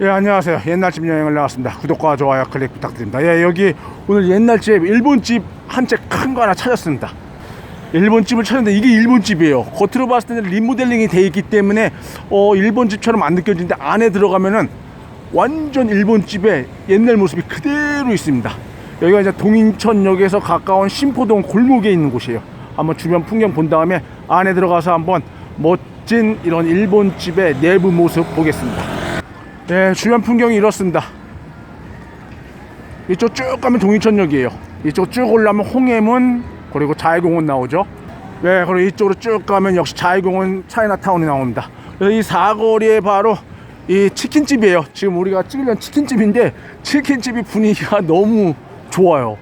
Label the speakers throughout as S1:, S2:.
S1: 예 안녕하세요. 옛날집 여행을 나왔습니다. 구독과 좋아요 클릭 부탁드립니다. 예 여기 오늘 옛날집 일본집 한 채 큰 거 하나 찾았습니다. 일본집을 찾았는데 이게 일본집이에요. 겉으로 봤을 때는 리모델링이 돼 있기 때문에 어 일본집처럼 안 느껴지는데 안에 들어가면은 완전 일본집의 옛날 모습이 그대로 있습니다. 여기가 이제 동인천역에서 가까운 신포동 골목에 있는 곳이에요. 한번 주변 풍경 본 다음에 안에 들어가서 한번 멋진 이런 일본집의 내부 모습 보겠습니다 네, 주변 풍경이 이렇습니다. 이쪽 쭉 가면 동인천역이에요. 이쪽 쭉 올라면 홍해문 그리고 자해공원 나오죠. 네, 그리고 이쪽으로 쭉 가면 역시 자해공원 차이나타운이 나옵니다. 이 사거리에 바로 이 치킨집이에요. 지금 우리가 찍으려는 치킨집인데 치킨집이 분위기가 너무 좋아요.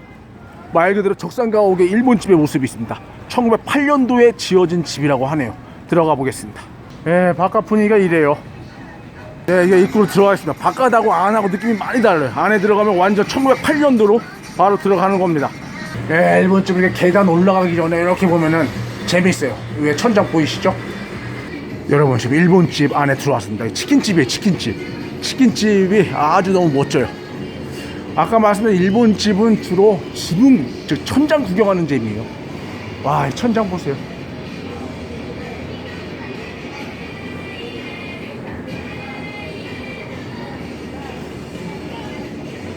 S1: 말 그대로 적산가옥의 일본집의 모습이 있습니다. 1908년도에 지어진 집이라고 하네요. 들어가 보겠습니다. 네, 바깥 분위기가 이래요. 네, 이게 입구로 들어가 있습니다. 바깥하고 안하고 느낌이 많이 달라요. 안에 들어가면 완전 1908년도로 바로 들어가는 겁니다. 네, 일본 쪽 이렇게 계단 올라가기 전에 이렇게 보면은 재밌어요. 위에 천장 보이시죠? 여러분 지금 일본집 안에 들어왔습니다. 이 치킨집이에요, 치킨집. 치킨집이 아주 너무 멋져요. 아까 말씀드린 일본집은 주로 지붕, 즉 천장 구경하는 재미예요. 와, 이 천장 보세요.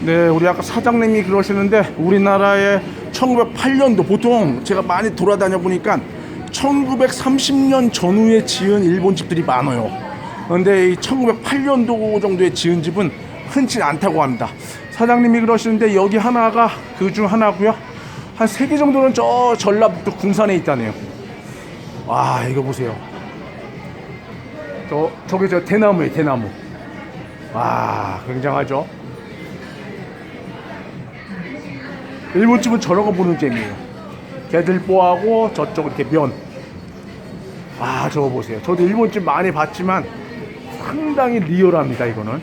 S1: 네, 우리 아까 사장님이 그러시는데 우리나라의 1908년도 보통 제가 많이 돌아다녀 보니까 1930년 전후에 지은 일본 집들이 많아요. 그런데 이 1908년도 정도에 지은 집은 흔치 않다고 합니다. 사장님이 그러시는데 여기 하나가 그 중 하나고요. 한 세 개 정도는 저 전라북도 군산에 있다네요. 와, 이거 보세요. 저 저기 저 대나무에 대나무. 와, 굉장하죠. 일본집은 저런 거 보는 재미예요. 개들보하고 저쪽 이렇게 면. 아, 저거 보세요. 저도 일본집 많이 봤지만 상당히 리얼합니다, 이거는.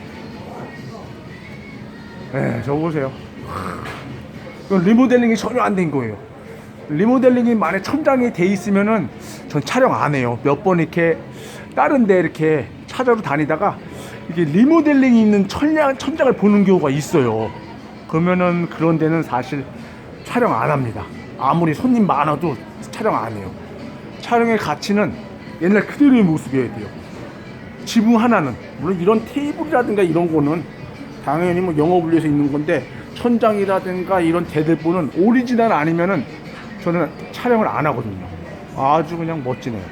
S1: 네, 저거 보세요. 이건 리모델링이 전혀 안 된 거예요. 리모델링이 만약 천장이 돼 있으면은 전 촬영 안 해요. 몇 번 이렇게 다른 데 이렇게 찾아러 다니다가 이게 리모델링이 있는 천장, 천장을 보는 경우가 있어요. 그러면은 그런 데는 사실 촬영 안 합니다. 아무리 손님 많아도 촬영 안 해요. 촬영의 가치는 옛날 그대로의 모습이어야 돼요. 지붕 하나는 물론 이런 테이블이라든가 이런 거는 당연히 뭐 영업을 위해서 있는 건데 천장이라든가 이런 대들보는 오리지널 아니면은 저는 촬영을 안 하거든요. 아주 그냥 멋지네요.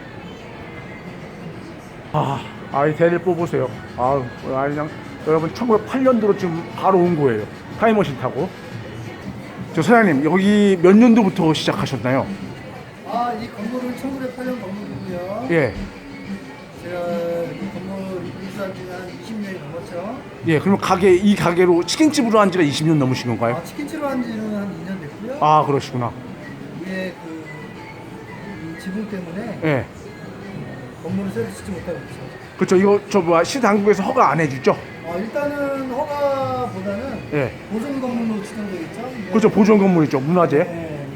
S1: 아, 아이 대들보 보세요. 아, 아 그냥 여러분 1908년도로 지금 바로 온 거예요. 타임머신 타고. 저 사장님 여기 몇 년도부터 시작하셨나요?
S2: 아, 이 건물은 1908년 건물이고요.
S1: 예.
S2: 제가 이 건물 입주한 지가 한 20년이 넘었죠.
S1: 예, 그러면 가게 이 가게로 치킨집으로 한 지가 20년 넘으신 건가요?
S2: 아, 치킨집으로 한 지는 한 2년 됐고요.
S1: 아, 그러시구나.
S2: 이게 그, 이 지붕 때문에
S1: 예.
S2: 건물을 새로 짓지 못하고 있어요.
S1: 그렇죠. 이거 저 뭐야 시당국에서 허가 안 해주죠?
S2: 어, 일단은 허가보다는
S1: 예.
S2: 보존 건물로 지정되어 있죠. 네.
S1: 그렇죠. 보존 건물이죠. 문화재.
S2: 네.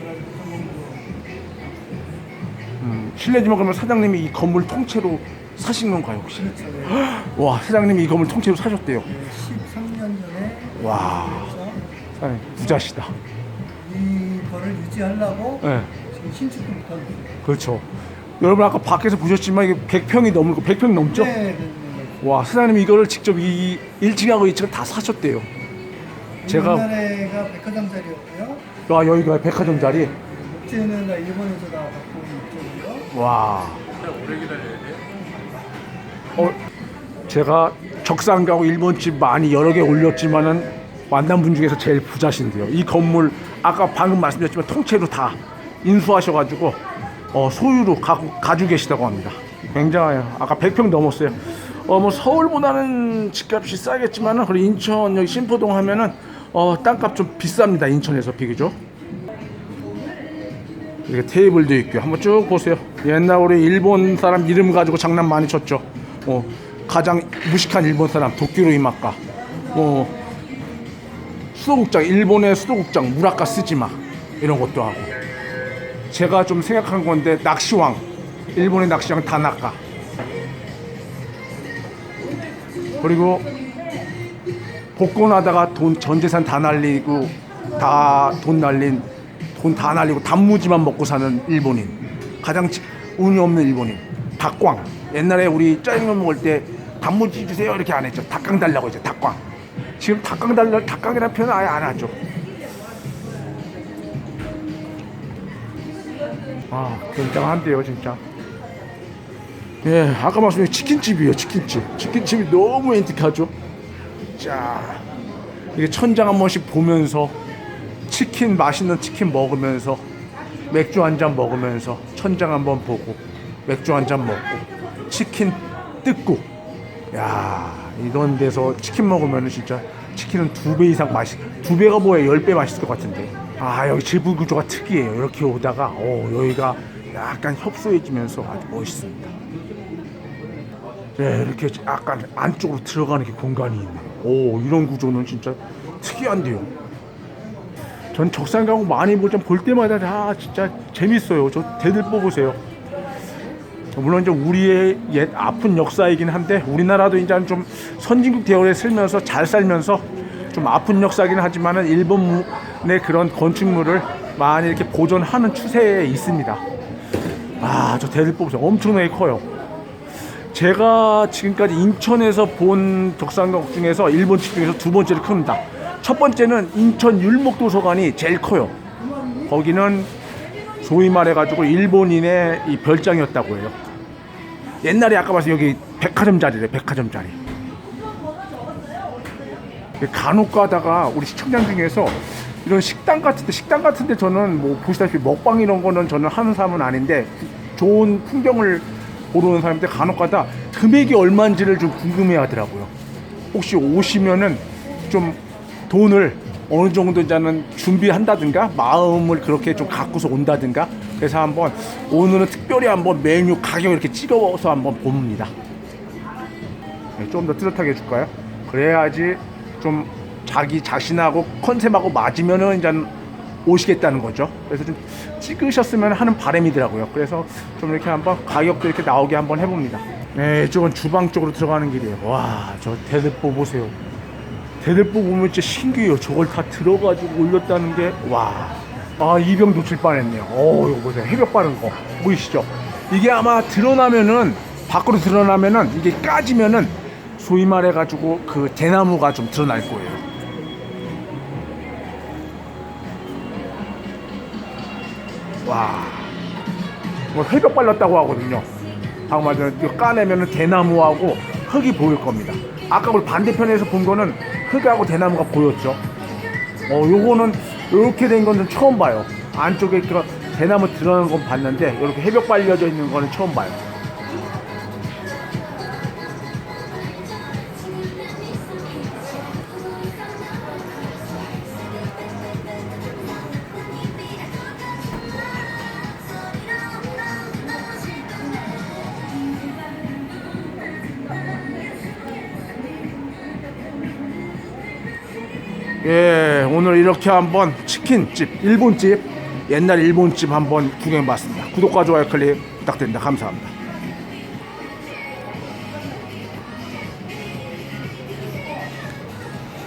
S1: 음, 실례지만 그러면 사장님이 이 건물 통째로 사신 건가요 혹시?
S2: 그렇죠. 네.
S1: 와, 사장님이 이 건물 통째로 사셨대요.
S2: 13년 전에
S1: 와, 사장님 부자시다.
S2: 이 거를 유지하려고
S1: 예.
S2: 지금 신축도 못하고 있어요.
S1: 그렇죠. 여러분 아까 밖에서 보셨지만 이게 100평이 넘을 거, 100평 넘죠?
S2: 네, 네, 네.
S1: 와, 사장님이 이거를 직접 이 1층하고 2층을 다 사셨대요. 제가
S2: 옛날에가 백화점 자리였고요.
S1: 와, 여기가 백화점 자리.
S2: 목재는 다 일본에서 다 갖고 온 목재고요.
S1: 와. 어, 제가 적산가고 일본집 많이 여러 개 올렸지만은 만난 분 중에서 제일 부자신데요. 이 건물 아까 방금 말씀드렸지만 통째로 다 인수하셔가지고 어, 소유로 가고, 가지고 계시다고 합니다. 굉장해요. 아까 100평 넘었어요. 어, 뭐 서울보다는 집값이 싸겠지만은 그리고 인천 여기 신포동 하면은 어, 땅값 좀 비쌉니다. 인천에서 비교죠. 이렇게 테이블도 있고 한번 쭉 보세요. 옛날 우리 일본 사람 이름 가지고 장난 많이 쳤죠. 어, 가장 무식한 일본 사람 도쿄로 이마카. 뭐 수도국장 일본의 수도국장 무라카 스지마 이런 것도 하고. 제가 좀 생각한 건데 낚시왕 일본의 낚시왕 다나카. 그리고 복권하다가 돈 전 재산 다 날리고 다 돈 날린 돈 다 날리고 단무지만 먹고 사는 일본인. 가장 지- 운이 없는 일본인. 닭광. 옛날에 우리 짜장면 먹을 때 단무지 주세요. 이렇게 안 했죠. 닭광 달라고 했죠. 닭광. 지금 닭광 달라 닭광이라는 표현 아예 안 하죠. 아 굉장한데요 진짜. 예 아까 말씀드린 치킨집이에요 치킨집. 치킨집이 너무 앤틱하죠 자 이게 천장 한 번씩 보면서 치킨 맛있는 치킨 먹으면서 맥주 한 잔 먹으면서 천장 한 번 보고 맥주 한 잔 먹고 치킨 뜯고. 야 이런 데서 치킨 먹으면 진짜 치킨은 두 배 이상 맛있 두 배가 뭐예요 열배 맛있을 것 같은데. 아 여기 지부 구조가 특이해요. 이렇게 오다가 어 여기가 약간 협소해지면서 아주 멋있습니다. 네, 이렇게 약간 안쪽으로 들어가는 게 공간이 있네. 오, 이런 구조는 진짜 특이한데요. 전 적산가고 많이 보좀 볼 때마다 다 진짜 재밌어요. 저 대들 뽑으세요. 물론 이제 우리의 옛 아픈 역사이긴 한데 우리나라도 이제 좀 선진국 대열에 살면서 잘 살면서 좀 아픈 역사긴 하지만은 일본의 그런 건축물을 많이 이렇게 보존하는 추세에 있습니다. 아, 저 대들 뽑으세요. 엄청나게 커요. 제가 지금까지 인천에서 본 덕산각 중에서 일본 집 중에서 두 번째로 큽니다. 첫 번째는 인천 율목도서관이 제일 커요. 거기는 소위 말해가지고 일본인의 이 별장이었다고 해요. 옛날에 아까 봤어요 여기 백화점 자리래 백화점 자리. 간혹 가다가 우리 시청자 중에서 이런 식당 같은데 식당 같은데 저는 뭐 보시다시피 먹방 이런 거는 저는 하는 사람은 아닌데 좋은 풍경을 오는 사람들 간혹 가다 금액이 얼마인지를 좀 궁금해 하더라고요. 혹시 오시면은 좀 돈을 어느 정도 이제는 준비한다든가 마음을 그렇게 좀 갖고서 온다든가 그래서 한번 오늘은 특별히 한번 메뉴 가격 이렇게 찍어서 한번 봅니다. 네, 좀더 뚜렷하게 해줄까요? 그래야지 좀 자기 자신하고 컨셉하고 맞으면은 이제 오시겠다는 거죠. 그래서 좀 찍으셨으면 하는 바람이더라고요. 그래서 좀 이렇게 한번 가격도 이렇게 나오게 한번 해봅니다. 네, 이쪽은 주방 쪽으로 들어가는 길이에요. 와, 저 대들보 보세요. 대들보 보면 진짜 신기해요. 저걸 다 들어가지고 올렸다는 게, 와. 아, 이 병 놓칠 뻔 했네요. 어, 이거 보세요. 해벽 바른 거. 보이시죠? 이게 아마 드러나면은, 밖으로 드러나면은, 이게 까지면은, 소위 말해가지고 그 대나무가 좀 드러날 거예요. 뭐 회벽 발랐다고 하거든요. 방금 말씀 이거 까내면은 대나무하고 흙이 보일 겁니다. 아까 우리 반대편에서 본 거는 흙하고 대나무가 보였죠. 어, 요거는 이렇게 된 건 처음 봐요. 안쪽에 그 대나무 들어가는 건 봤는데 이렇게 해벽 발려져 있는 거는 처음 봐요. 예, 오늘 이렇게 한번 치킨집, 일본집, 옛날 일본집 한번 구경해봤습니다. 구독과 좋아요 클릭 부탁드립니다. 감사합니다.